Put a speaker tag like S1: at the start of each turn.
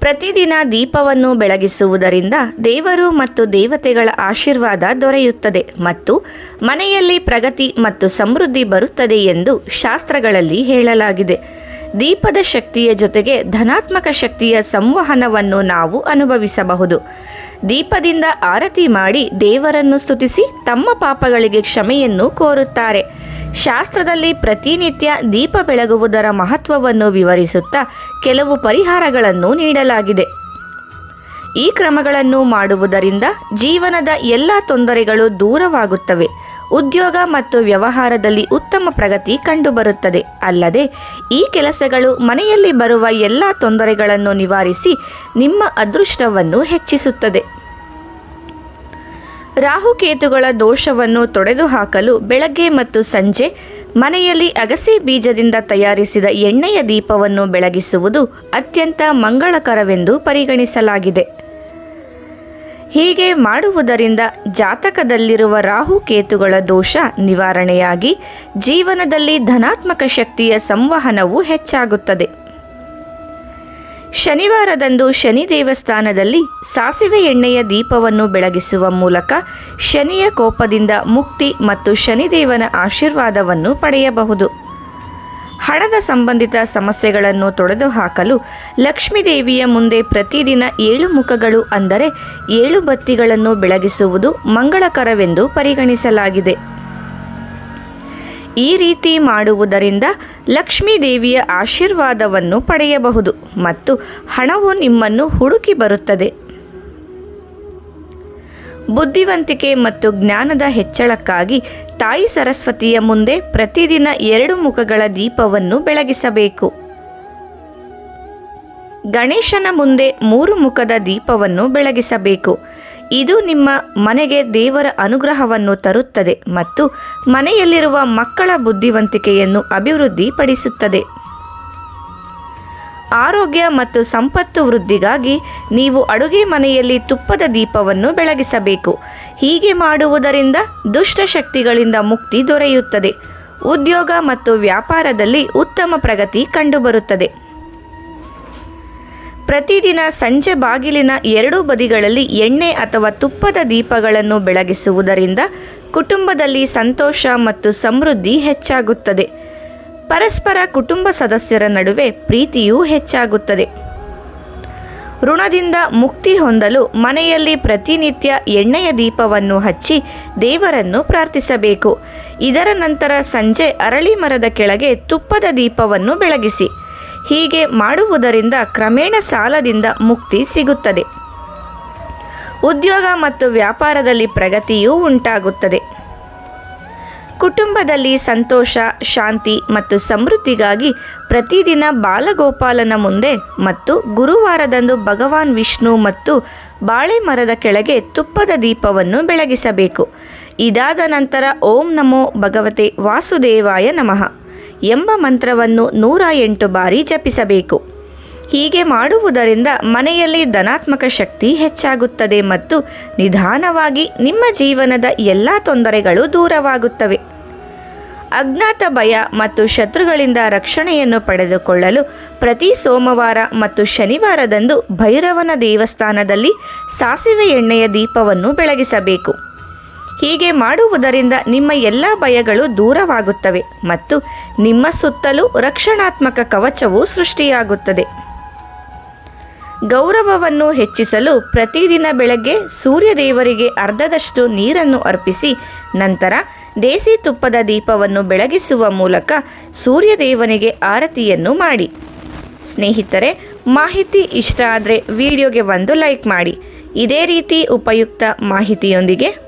S1: ಪ್ರತಿದಿನ ದೀಪವನ್ನು ಬೆಳಗಿಸುವುದರಿಂದ ದೇವರು ಮತ್ತು ದೇವತೆಗಳ ಆಶೀರ್ವಾದ ದೊರೆಯುತ್ತದೆ ಮತ್ತು ಮನೆಯಲ್ಲಿ ಪ್ರಗತಿ ಮತ್ತು ಸಮೃದ್ಧಿ ಬರುತ್ತದೆ ಎಂದು ಶಾಸ್ತ್ರಗಳಲ್ಲಿ ಹೇಳಲಾಗಿದೆ. ದೀಪದ ಶಕ್ತಿಯ ಜೊತೆಗೆ ಧನಾತ್ಮಕ ಶಕ್ತಿಯ ಸಂವಹನವನ್ನು ನಾವು ಅನುಭವಿಸಬಹುದು. ದೀಪದಿಂದ ಆರತಿ ಮಾಡಿ ದೇವರನ್ನು ಸ್ತುತಿಸಿ ತಮ್ಮ ಪಾಪಗಳಿಗೆ ಕ್ಷಮೆಯನ್ನು ಕೋರುತ್ತಾರೆ. ಶಾಸ್ತ್ರದಲ್ಲಿ ಪ್ರತಿನಿತ್ಯ ದೀಪ ಬೆಳಗುವುದರ ಮಹತ್ವವನ್ನು ವಿವರಿಸುತ್ತಾ ಕೆಲವು ಪರಿಹಾರಗಳನ್ನು ನೀಡಲಾಗಿದೆ. ಈ ಕ್ರಮಗಳನ್ನು ಮಾಡುವುದರಿಂದ ಜೀವನದ ಎಲ್ಲ ತೊಂದರೆಗಳು ದೂರವಾಗುತ್ತವೆ. ಉದ್ಯೋಗ ಮತ್ತು ವ್ಯವಹಾರದಲ್ಲಿ ಉತ್ತಮ ಪ್ರಗತಿ ಕಂಡುಬರುತ್ತದೆ. ಅಲ್ಲದೆ ಈ ಕೆಲಸಗಳು ಮನೆಯಲ್ಲಿ ಬರುವ ಎಲ್ಲ ತೊಂದರೆಗಳನ್ನು ನಿವಾರಿಸಿ ನಿಮ್ಮ ಅದೃಷ್ಟವನ್ನು ಹೆಚ್ಚಿಸುತ್ತದೆ. ರಾಹುಕೇತುಗಳ ದೋಷವನ್ನು ತೊಡೆದುಹಾಕಲು ಬೆಳಗ್ಗೆ ಮತ್ತು ಸಂಜೆ ಮನೆಯಲ್ಲಿ ಅಗಸೆ ಬೀಜದಿಂದ ತಯಾರಿಸಿದ ಎಣ್ಣೆಯ ದೀಪವನ್ನು ಬೆಳಗಿಸುವುದು ಅತ್ಯಂತ ಮಂಗಳಕರವೆಂದು ಪರಿಗಣಿಸಲಾಗಿದೆ. ಹೀಗೆ ಮಾಡುವುದರಿಂದ ಜಾತಕದಲ್ಲಿರುವ ರಾಹುಕೇತುಗಳ ದೋಷ ನಿವಾರಣೆಯಾಗಿ ಜೀವನದಲ್ಲಿ ಧನಾತ್ಮಕ ಶಕ್ತಿಯ ಸಂವಹನವು ಹೆಚ್ಚಾಗುತ್ತದೆ. ಶನಿವಾರದಂದು ಶನಿ ದೇವಸ್ಥಾನದಲ್ಲಿ ಸಾಸಿವೆ ಎಣ್ಣೆಯ ದೀಪವನ್ನು ಬೆಳಗಿಸುವ ಮೂಲಕ ಶನಿಯ ಕೋಪದಿಂದ ಮುಕ್ತಿ ಮತ್ತು ಶನಿದೇವನ ಆಶೀರ್ವಾದವನ್ನು ಪಡೆಯಬಹುದು. ಹಣದ ಸಂಬಂಧಿತ ಸಮಸ್ಯೆಗಳನ್ನು ತೊಡೆದುಹಾಕಲು ಲಕ್ಷ್ಮೀದೇವಿಯ ಮುಂದೆ ಪ್ರತಿದಿನ ಏಳು ಮುಖಗಳು ಅಂದರೆ ಏಳು ಬತ್ತಿಗಳನ್ನು ಬೆಳಗಿಸುವುದು ಮಂಗಳಕರವೆಂದು ಪರಿಗಣಿಸಲಾಗಿದೆ. ಈ ರೀತಿ ಮಾಡುವುದರಿಂದ ಲಕ್ಷ್ಮೀ ದೇವಿಯ ಆಶೀರ್ವಾದವನ್ನು ಪಡೆಯಬಹುದು ಮತ್ತು ಹಣವು ನಿಮ್ಮನ್ನು ಹುಡುಕಿ ಬರುತ್ತದೆ. ಬುದ್ಧಿವಂತಿಕೆ ಮತ್ತು ಜ್ಞಾನದ ಹೆಚ್ಚಳಕ್ಕಾಗಿ ತಾಯಿ ಸರಸ್ವತಿಯ ಮುಂದೆ ಪ್ರತಿದಿನ ಎರಡು ಮುಖಗಳ ದೀಪವನ್ನು ಬೆಳಗಿಸಬೇಕು. ಗಣೇಶನ ಮುಂದೆ ಮೂರು ಮುಖದ ದೀಪವನ್ನು ಬೆಳಗಿಸಬೇಕು. ಇದು ನಿಮ್ಮ ಮನೆಗೆ ದೇವರ ಅನುಗ್ರಹವನ್ನು ತರುತ್ತದೆ ಮತ್ತು ಮನೆಯಲ್ಲಿರುವ ಮಕ್ಕಳ ಬುದ್ಧಿವಂತಿಕೆಯನ್ನು ಅಭಿವೃದ್ಧಿಪಡಿಸುತ್ತದೆ. ಆರೋಗ್ಯ ಮತ್ತು ಸಂಪತ್ತು ವೃದ್ಧಿಗಾಗಿ ನೀವು ಅಡುಗೆ ಮನೆಯಲ್ಲಿ ತುಪ್ಪದ ದೀಪವನ್ನು ಬೆಳಗಿಸಬೇಕು. ಹೀಗೆ ಮಾಡುವುದರಿಂದ ದುಷ್ಟಶಕ್ತಿಗಳಿಂದ ಮುಕ್ತಿ ದೊರೆಯುತ್ತದೆ. ಉದ್ಯೋಗ ಮತ್ತು ವ್ಯಾಪಾರದಲ್ಲಿ ಉತ್ತಮ ಪ್ರಗತಿ ಕಂಡುಬರುತ್ತದೆ. ಪ್ರತಿದಿನ ಸಂಜೆ ಬಾಗಿಲಿನ ಎರಡೂ ಬದಿಗಳಲ್ಲಿ ಎಣ್ಣೆ ಅಥವಾ ತುಪ್ಪದ ದೀಪಗಳನ್ನು ಬೆಳಗಿಸುವುದರಿಂದ ಕುಟುಂಬದಲ್ಲಿ ಸಂತೋಷ ಮತ್ತು ಸಮೃದ್ಧಿ ಹೆಚ್ಚಾಗುತ್ತದೆ. ಪರಸ್ಪರ ಕುಟುಂಬ ಸದಸ್ಯರ ನಡುವೆ ಪ್ರೀತಿಯೂ ಹೆಚ್ಚಾಗುತ್ತದೆ. ಋಣದಿಂದ ಮುಕ್ತಿ ಹೊಂದಲು ಮನೆಯಲ್ಲಿ ಪ್ರತಿನಿತ್ಯ ಎಣ್ಣೆಯ ದೀಪವನ್ನು ಹಚ್ಚಿ ದೇವರನ್ನು ಪ್ರಾರ್ಥಿಸಬೇಕು. ಇದರ ನಂತರ ಸಂಜೆ ಅರಳಿ ಮರದ ಕೆಳಗೆ ತುಪ್ಪದ ದೀಪವನ್ನು ಬೆಳಗಿಸಿ. ಹೀಗೆ ಮಾಡುವುದರಿಂದ ಕ್ರಮೇಣ ಸಾಲದಿಂದ ಮುಕ್ತಿ ಸಿಗುತ್ತದೆ. ಉದ್ಯೋಗ ಮತ್ತು ವ್ಯಾಪಾರದಲ್ಲಿ ಪ್ರಗತಿಯೂ ಉಂಟಾಗುತ್ತದೆ. ಕುಟುಂಬದಲ್ಲಿ ಸಂತೋಷ, ಶಾಂತಿ ಮತ್ತು ಸಮೃದ್ಧಿಗಾಗಿ ಪ್ರತಿದಿನ ಬಾಲಗೋಪಾಲನ ಮುಂದೆ ಮತ್ತು ಗುರುವಾರದಂದು ಭಗವಾನ್ ವಿಷ್ಣು ಮತ್ತು ಬಾಳೆ ಮರದ ಕೆಳಗೆ ತುಪ್ಪದ ದೀಪವನ್ನು ಬೆಳಗಿಸಬೇಕು. ಇದಾದ ನಂತರ ಓಂ ನಮೋ ಭಗವತೆ ವಾಸುದೇವಾಯ ನಮಃ. ಎಂಬ ಮಂತ್ರವನ್ನು ನೂರ ಎಂಟು ಬಾರಿ ಜಪಿಸಬೇಕು. ಹೀಗೆ ಮಾಡುವುದರಿಂದ ಮನೆಯಲ್ಲಿ ಧನಾತ್ಮಕ ಶಕ್ತಿ ಹೆಚ್ಚಾಗುತ್ತದೆ ಮತ್ತು ನಿಧಾನವಾಗಿ ನಿಮ್ಮ ಜೀವನದ ಎಲ್ಲ ತೊಂದರೆಗಳು ದೂರವಾಗುತ್ತವೆ. ಅಜ್ಞಾತ ಭಯ ಮತ್ತು ಶತ್ರುಗಳಿಂದ ರಕ್ಷಣೆಯನ್ನು ಪಡೆದುಕೊಳ್ಳಲು ಪ್ರತಿ ಸೋಮವಾರ ಮತ್ತು ಶನಿವಾರದಂದು ಭೈರವನ ದೇವಸ್ಥಾನದಲ್ಲಿ ಸಾಸಿವೆ ಎಣ್ಣೆಯ ದೀಪವನ್ನು ಬೆಳಗಿಸಬೇಕು. ಹೀಗೆ ಮಾಡುವುದರಿಂದ ನಿಮ್ಮ ಎಲ್ಲ ಭಯಗಳು ದೂರವಾಗುತ್ತವೆ ಮತ್ತು ನಿಮ್ಮ ಸುತ್ತಲೂ ರಕ್ಷಣಾತ್ಮಕ ಕವಚವು ಸೃಷ್ಟಿಯಾಗುತ್ತದೆ. ಗೌರವವನ್ನು ಹೆಚ್ಚಿಸಲು ಪ್ರತಿದಿನ ಬೆಳಗ್ಗೆ ಸೂರ್ಯದೇವರಿಗೆ ಅರ್ಧದಷ್ಟು ನೀರನ್ನು ಅರ್ಪಿಸಿ, ನಂತರ ದೇಸಿ ತುಪ್ಪದ ದೀಪವನ್ನು ಬೆಳಗಿಸುವ ಮೂಲಕ ಸೂರ್ಯದೇವನಿಗೆ ಆರತಿಯನ್ನು ಮಾಡಿ. ಸ್ನೇಹಿತರೆ, ಮಾಹಿತಿ ಇಷ್ಟ ಆದರೆ ವಿಡಿಯೋಗೆ ಒಂದು ಲೈಕ್ ಮಾಡಿ. ಇದೇ ರೀತಿ ಉಪಯುಕ್ತ ಮಾಹಿತಿಯೊಂದಿಗೆ